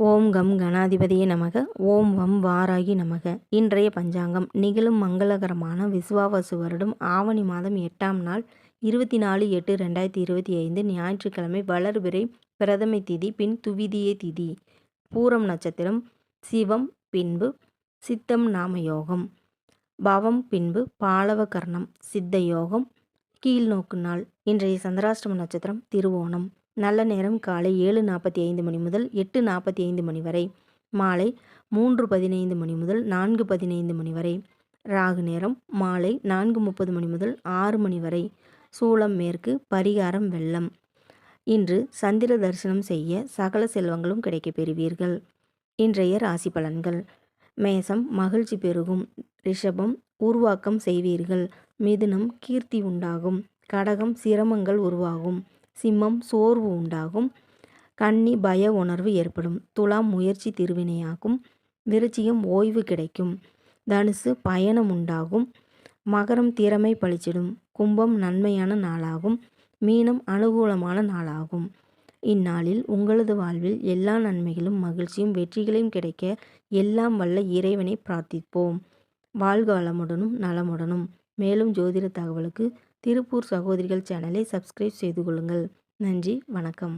ஓம் come கணாதிபதியே நமக. ஓம் வம் வாராகி நமக. இன்றைய பஞ்சாங்கம். நிகழும் மங்களகரமான விசுவாவசு வருடம் ஆவணி மாதம் எட்டாம் நாள் இருபத்தி நாலு எட்டு ரெண்டாயிரத்தி இருபத்தி ஐந்து ஞாயிற்றுக்கிழமை வளர்பிறை பிரதமை திதி பின் துவிதிய திதி. பூரம் நட்சத்திரம் சிவம் பின்பு சித்தம் நாம யோகம் பவம் பின்பு பாலவகர்ணம் சித்த யோகம் கீழ்நோக்கு நாள். இன்றைய சந்திராஷ்டம நட்சத்திரம் திருவோணம். நல்ல நேரம் காலை ஏழு நாற்பத்தி ஐந்து மணி முதல் எட்டு நாற்பத்தி ஐந்து மணி வரை. மாலை மூன்று பதினைந்து மணி முதல் நான்கு பதினைந்து மணி வரை. ராகு நேரம் மாலை நான்கு முப்பது மணி முதல் ஆறு மணி வரை. சூளம் மேற்கு பரிகாரம் வெள்ளம். இன்று சந்திர தரிசனம் செய்ய சகல செல்வங்களும் கிடைக்கப் பெறுவீர்கள். இன்றைய ராசி பலன்கள். மேசம் மகிழ்ச்சி பெருகும். ரிஷபம் உருவாக்கம் செய்வீர்கள். மிதுனம் கீர்த்தி உண்டாகும். கடகம் சிரமங்கள் உருவாகும். சிம்மம் சோர்வு உண்டாகும். கன்னி பய உணர்வு ஏற்படும். துலாம் முயற்சி திருவினையாகும் விருச்சிகம் ஓய்வு கிடைக்கும். தனுசு பயணம் உண்டாகும். மகரம் திறமை பழிச்சிடும். கும்பம் நன்மையான நாளாகும். மீனம் அனுகூலமான நாளாகும். இந்நாளில் உங்களது வாழ்வில் எல்லா நன்மைகளும் மகிழ்ச்சியும் வெற்றிகளையும் கிடைக்க எல்லாம் வல்ல இறைவனை பிரார்த்திப்போம். வாழ்க வளமுடனும் நலமுடனும். மேலும் ஜோதிட தகவலுக்கு திருப்பூர் சகோதரிகள் சேனலை சப்ஸ்கிரைப் செய்து கொள்ளுங்கள். நன்றி வணக்கம்.